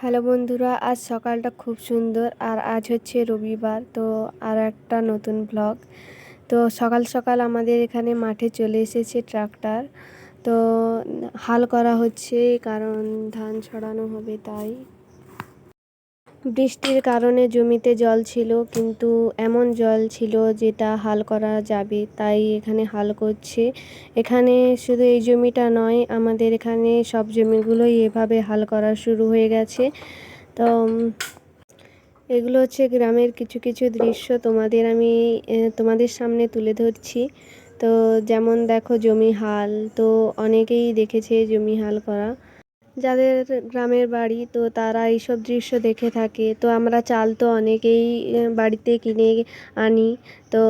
Hello বন্ধুরা, আজ সকালটা খুব সুন্দর আর আজ হচ্ছে রবিবার, তো আর একটা নতুন ব্লগ তো সকাল সকাল আমাদের এখানে মাঠে চলে এসেছে ট্রাক্টর। তো হাল করা হচ্ছে, কারণ ধান ছড়ানো হবে তাই। বৃষ্টির কারণে জমিতে জল ছিল, কিন্তু এমন জল ছিল যেটা হাল করা যাবে, তাই এখানে হাল করছে। এখানে শুধু এই জমিটা নয়, আমাদের এখানে সব জমিগুলোই এভাবে হাল করা শুরু হয়ে গেছে। তো এগুলো হচ্ছে গ্রামের কিছু কিছু দৃশ্য, তোমাদের আমি তোমাদের সামনে তুলে ধরছি। তো, যেমন দেখো জমি হাল, তো অনেকেই দেখেছে জমি হাল করা। যাদের গ্রামের বাড়ি, তো তারা এইসব দৃশ্য দেখে থাকে। তো আমরা চাল তো অনেকেই বাড়িতে কিনে আনি। তো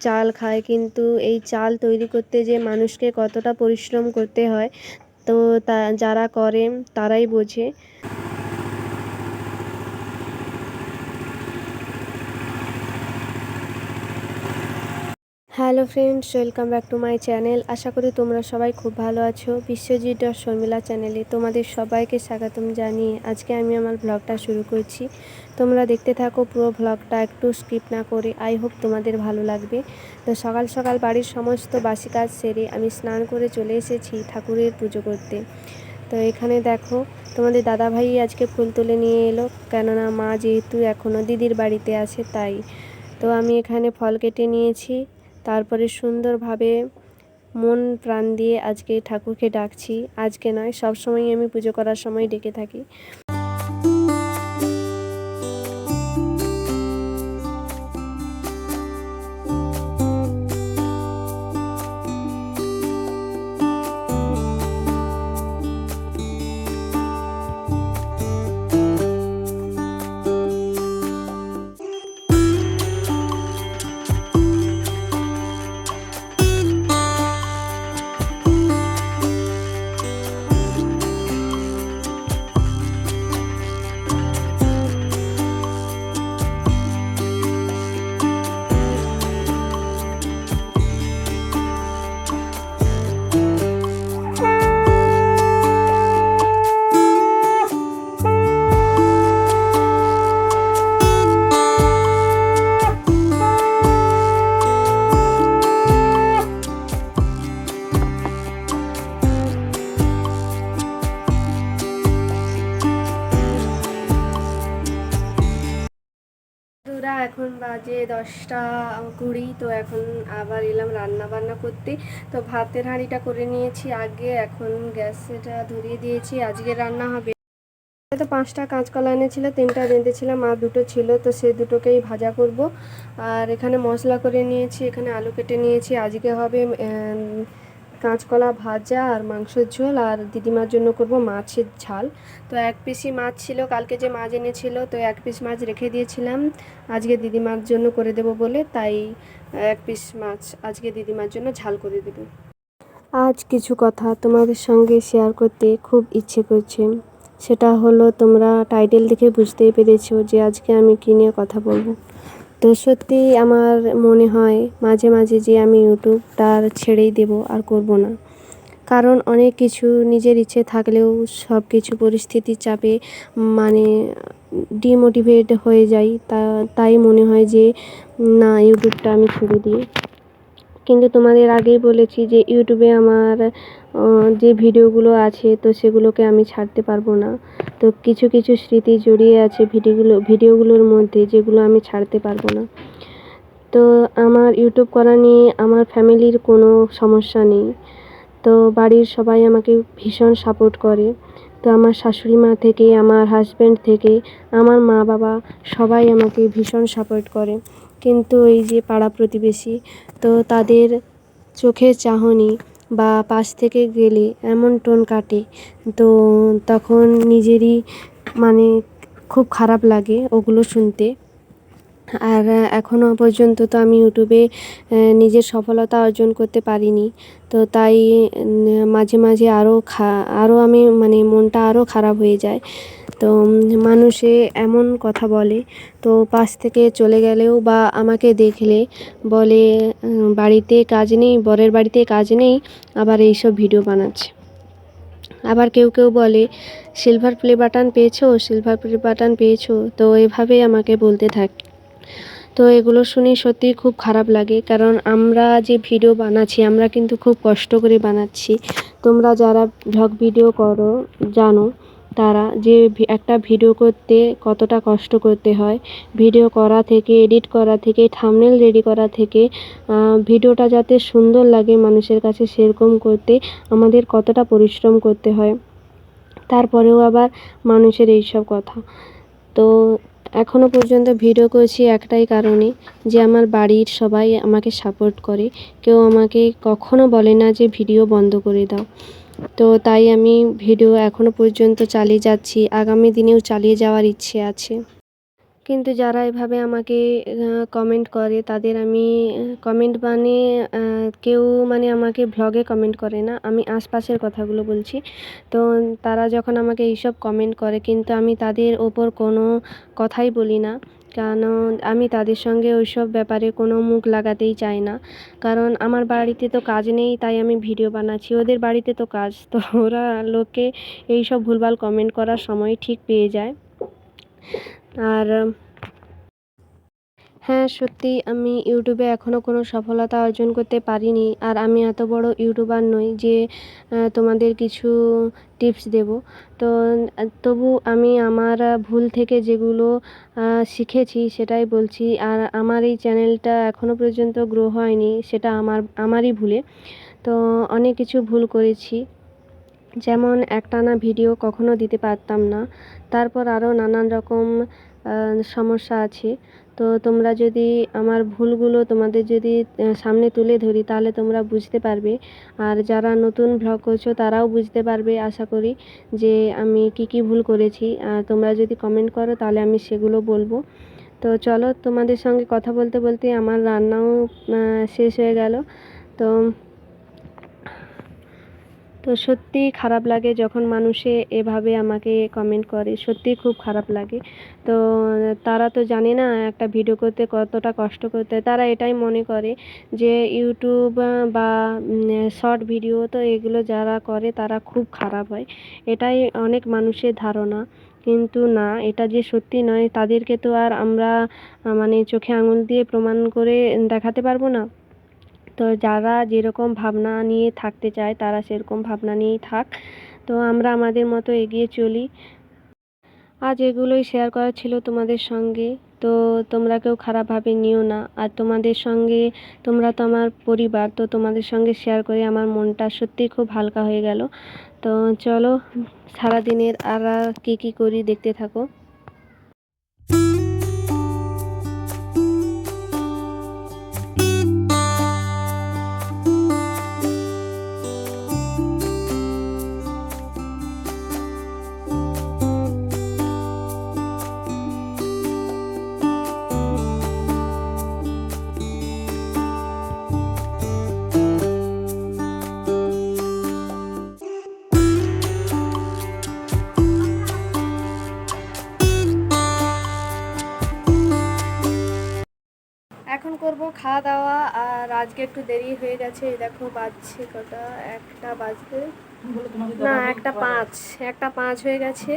চাল খায়, কিন্তু এই চাল তৈরি করতে যে মানুষকে কতটা পরিশ্রম করতে হয়, তো তা, যারা করে, তারাই বোঝে। Hello friends, welcome back to my channel. আশা করি তোমরা সবাই খুব ভালো আছো। বিশ্বজিৎ ডট শর্মিলা চ্যানেলে তোমাদের সবাইকে স্বাগতম জানিয়ে আজকে আমি আমার ব্লগটা শুরু করছি। তোমরা দেখতে থাকো পুরো ব্লগটা একটু স্কিপ না করে। আই হোপ তোমাদের ভালো লাগবে। তো সকাল সকাল বাড়ির সমস্ত বাসি কাজ সেরে আমি স্নান করে চলে এসেছি ঠাকুরের পুজো করতে। তো এখানে দেখো, তোমাদের দাদা ভাই আজকে ফুল তুলে নিয়ে এলো। কেননা মা যেহেতু এখনও দিদির বাড়িতে আছে, তাই। তো আমি এখানে ফল কেটে নিয়েছি। তারপরে সুন্দরভাবে মন প্রাণ দিয়ে আজকে ঠাকুরকে ডাকছি। আজকে নয় সব সময় আমি পুজো করার সময় ডেকে থাকি। বাজে দশটা কুড়ি, তো এখন আবার এলাম রান্না বান্না করতে। তো ভাতের হাঁড়িটা করে নিয়েছি আগে, এখন গ্যাসটা ধরিয়ে দিয়েছি, আজকে রান্না হবে। তো পাঁচটা কাঁচকলা এনেছিল, তিনটা বেঁধেছিলাম, আর দুটো ছিল, তো সেই দুটোকেই ভাজা করব। আর এখানে মশলা করে নিয়েছি, এখানে আলু কেটে নিয়েছি, আজকে হবে কাঁচকলা ভাজা আর মাংসের ঝোল আর দিদিমার জন্য করব মাছের ঝাল। তো এক পিসি মাছ ছিল, কালকে যে মাছ এনেছিল, তো এক পিস মাছ রেখে দিয়েছিলাম। আজকে দিদিমার জন্য করে দেব বলে, তাই এক পিস মাছ আজকে দিদিমার জন্য ঝাল করে দেব। আজ কিছু কথা তোমাদের সঙ্গে শেয়ার করতে খুব ইচ্ছে করছে। সেটা হলো, তোমরা টাইটেল দেখে বুঝতেই পেরেছ যে আজকে আমি কী নিয়ে কথা বলব। তো সত্যি আমার মনে হয় মাঝে মাঝে যে আমি ইউটিউবটা আর ছেড়েই দেব আর করব না। কারণ অনেক কিছু নিজের ইচ্ছে থাকলেও সব কিছু পরিস্থিতির চাপে মানে ডিমোটিভেট হয়ে যাই, তা, তাই মনে হয় যে না, ইউটিউবটা আমি ছেড়ে দিই। কিন্তু তোমাদের আগেই বলেছি যে ইউটিউবে আমার যে ভিডিওগুলো আছে তো সেগুলোকে আমি ছাড়তে পারব না। তো কিছু কিছু স্মৃতি জড়িয়ে আছে ভিডিওগুলো, ভিডিওগুলোর মধ্যে যেগুলো আমি ছাড়তে পারব না। তো আমার ইউটিউব করা নিয়ে আমার ফ্যামিলির কোনো সমস্যা নেই। তো বাড়ির সবাই আমাকে ভীষণ সাপোর্ট করে। তো আমার শাশুড়ি মা থেকে, আমার হাজব্যান্ড থেকে, আমার মা বাবা সবাই আমাকে ভীষণ সাপোর্ট করে। কিন্তু এই যে পাড়া প্রতিবেশী, তো তাদের চোখের চাহনি বা পাশ থেকে গেলে এমন টোন কাটে, তো তখন নিজেরই মানে খুব খারাপ লাগে ওগুলো শুনতে। আর এখনও পর্যন্ত তো আমি ইউটিউবে নিজের সফলতা অর্জন করতে পারিনি। তো তাই মাঝে মাঝে আরও খা আরও আমি মানে মনটা আরও খারাপ হয়ে যায়। তো মানুষে এমন কথা বলে, তো পাশ থেকে চলে গেলেও বা আমাকে দেখলে বলে বাড়িতে কাজ নেই, বরের বাড়িতে কাজ নেই, আবার এইসব ভিডিও বানাচ্ছে। আবার কেউ কেউ বলে সিলভার প্লে বাটন পেয়েছ? সিলভার প্লে বাটন পেয়েছ? তো এভাবেই আমাকে বলতে থাকে। তো এগুলো শুনে সত্যি খুব খারাপ লাগে, কারণ আমরা যে ভিডিও বানাচ্ছি, আমরা কিন্তু খুব কষ্ট করে বানাচ্ছি। তোমরা যারা ভ্লগ ভিডিও করো, জানো তারা যে একটা ভিডিও করতে কতটা কষ্ট করতে হয়। ভিডিও করা থেকে, এডিট করা থেকে, থামনেল রেডি করা থেকে ভিডিওটা যাতে সুন্দর লাগে মানুষের কাছে সেরকম করতে, আমাদের কতটা পরিশ্রম করতে হয়। তারপরেও আবার মানুষের এইসব কথা। তো এখনও পর্যন্ত ভিডিও করছি একটাই কারণে, যে আমার বাড়ির সবাই আমাকে সাপোর্ট করে। কেউ আমাকে কখনো বলে না যে ভিডিও বন্ধ করে দাও। তো তাই আমি ভিডিও এখনও পর্যন্ত চালিয়ে যাচ্ছি। আগামী দিনেও চালিয়ে যাওয়ার ইচ্ছে আছে। কিন্তু যারা এভাবে আমাকে কমেন্ট করে, তাদের আমি কমেন্ট মানে কেউ মানে আমাকে ভ্লগে কমেন্ট করে না। আমি আশপাশের কথাগুলো বলছি। তো তারা যখন আমাকে এইসব কমেন্ট করে, কিন্তু আমি তাদের ওপর কোনো কথাই বলি না। কারণ আমি তাদের সঙ্গে ওইসব ব্যাপারে কোনো মুখ লাগাতেই চাই না। কারণ আমার বাড়িতে তো কাজ নেই, তাই আমি ভিডিও বানাচ্ছি। ওদের বাড়িতে তো কাজ, তো ওরা লোকে এইসব ভুলভাল কমেন্ট করার সময় ঠিক পেয়ে যায়। আর হ্যাঁ সত্যি আমি ইউটিউবে এখনও কোনো সফলতা অর্জন করতে পারিনি আর আমি এত বড় ইউটিউবার নই যে তোমাদের কিছু টিপস দেব। তো, তবু আমি আমার ভুল থেকে যেগুলো শিখেছি সেটাই বলছি আর আমার এই চ্যানেলটা এখনও পর্যন্ত গ্রো হয়নি সেটা আমার, আমারই ভুলে। তো অনেক কিছু ভুল করেছি। যেমন একটানা ভিডিও কখনো দিতে পারতাম না। তারপর আরও নানান রকম সমস্যা আছে। তো তোমরা যদি আমার ভুলগুলো তোমাদের যদি সামনে তুলে ধরি, তাহলে তোমরা বুঝতে পারবে। আর যারা নতুন ভ্লগ করছ, তারাও বুঝতে পারবে, আশা করি, যে আমি কি কি ভুল করেছি। আর তোমরা যদি কমেন্ট করো, তাহলে আমি সেগুলো বলব। তো চলো তোমাদের সঙ্গে কথা বলতে বলতে আমার রান্নাও শেষ হয়ে গেল। তো তো সত্যিই খারাপ লাগে যখন মানুষে এভাবে আমাকে কমেন্ট করে, সত্যিই খুব খারাপ লাগে। তো তারা তো জানে না একটা ভিডিও করতে কতটা কষ্ট করতে, তারা এটাই মনে করে যে ইউটিউব বা শর্ট ভিডিও তো এগুলো যারা করে তারা খুব খারাপ হয়। এটাই অনেক মানুষের ধারণা। কিন্তু না, এটা যে সত্যি নয়, তাদেরকে তো আর আমরা মানে চোখে আঙুল দিয়ে প্রমাণ করে দেখাতে পারব না। তো যারা যেরকম ভাবনা নিয়ে থাকতে চায়, তারা সেরকম ভাবনা নিয়েই থাক। তো আমরা আমাদের মতো এগিয়ে চলি। আজ এগুলোই শেয়ার করা ছিল তোমাদের সঙ্গে। তো তোমরা কেউ খারাপভাবে নিও না। আর তোমাদের সঙ্গে, তোমরা তো আমার পরিবার, তো তোমাদের সঙ্গে শেয়ার করে আমার মনটা সত্যিই খুব হালকা হয়ে গেল। তো চলো, সারাদিনের আর কী কী করি দেখতে থাকো। খাওয়া দাওয়া আর আজকে একটু দেরি হয়ে গেছে, এই দেখো বাজছে কটা? একটা বাজবে। না, একটা পাঁচ একটা পাঁচ হয়ে গেছে।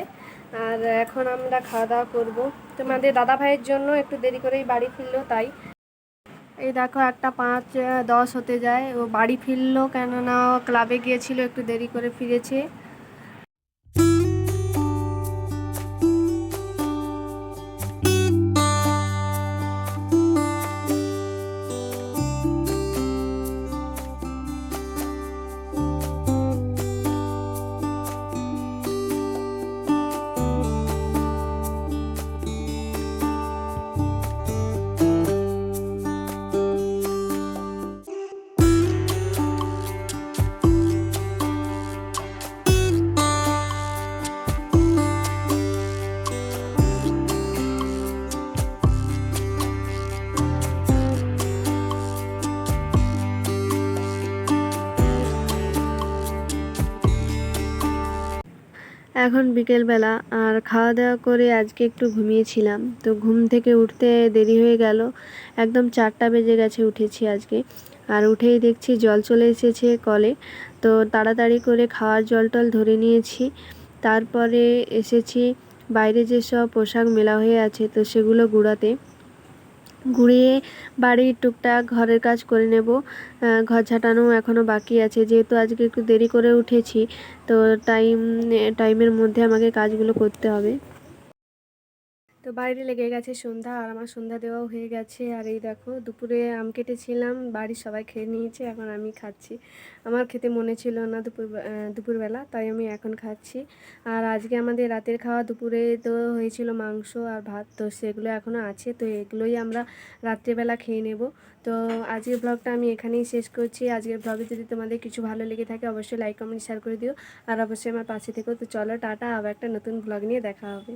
আর এখন আমরা খাওয়া দাওয়া করব। তোমাদের দাদা ভাইয়ের জন্য একটু দেরি করেই বাড়ি ফিরলো, তাই। এই দেখো একটা পাঁচ দশ হতে যায়। ও বাড়ি ফিরলো কেননা ক্লাবে গিয়েছিল, একটু দেরি করে ফিরেছে। এখন বিকেলবেলা আর খাওয়া দাওয়া করে আজকে একটু ঘুমিয়েছিলাম। তো ঘুম থেকে উঠতে দেরি হয়ে গেল। একদম চারটা বেজে গেছে উঠেছি আজকে। আর উঠেই দেখছি জল চলে এসেছে কলে। তো তাড়াতাড়ি করে খাওয়ার জল টল ধরে নিয়েছি। তারপরে এসেছি বাইরে যেসব পোশাক মেলা হয়ে আছে, তো সেগুলো গুড়াতে। গুঁড়িয়ে বাড়ির টুকটাক ঘরের কাজ করে নেব। ঘর ঝাঁটানো এখনও বাকি আছে। যেহেতু আজকে একটু দেরি করে উঠেছি, তো টাইম টাইমের মধ্যে আমাকে কাজগুলো করতে হবে। তো বাইরে লেগে গেছে সন্ধ্যা আর আমার সন্ধ্যা দেওয়াও হয়ে গেছে। আর এই দেখো, দুপুরে আম কেটেছিলাম, বাড়ির সবাই খেয়ে নিয়েছে, এখন আমি খাচ্ছি। আমার খেতে মনে ছিল না দুপুর দুপুরবেলা, তাই আমি এখন খাচ্ছি। আর আজকে আমাদের রাতের খাওয়া দুপুরে তো হয়েছিল মাংস আর ভাত, তো সেগুলো এখনও আছে, তো এগুলোই আমরা রাত্রেবেলা খেয়ে নেব। তো আজকের ব্লগটা আমি এখানেই শেষ করছি। আজকের ব্লগে যদি তোমাদের কিছু ভালো লেগে থাকে, অবশ্যই লাইক কমেন্ট শেয়ার করে দিও। আর অবশ্যই আমার পাশে থেকেও তো চলো, টাটা, আবার একটা নতুন ব্লগ নিয়ে দেখা হবে।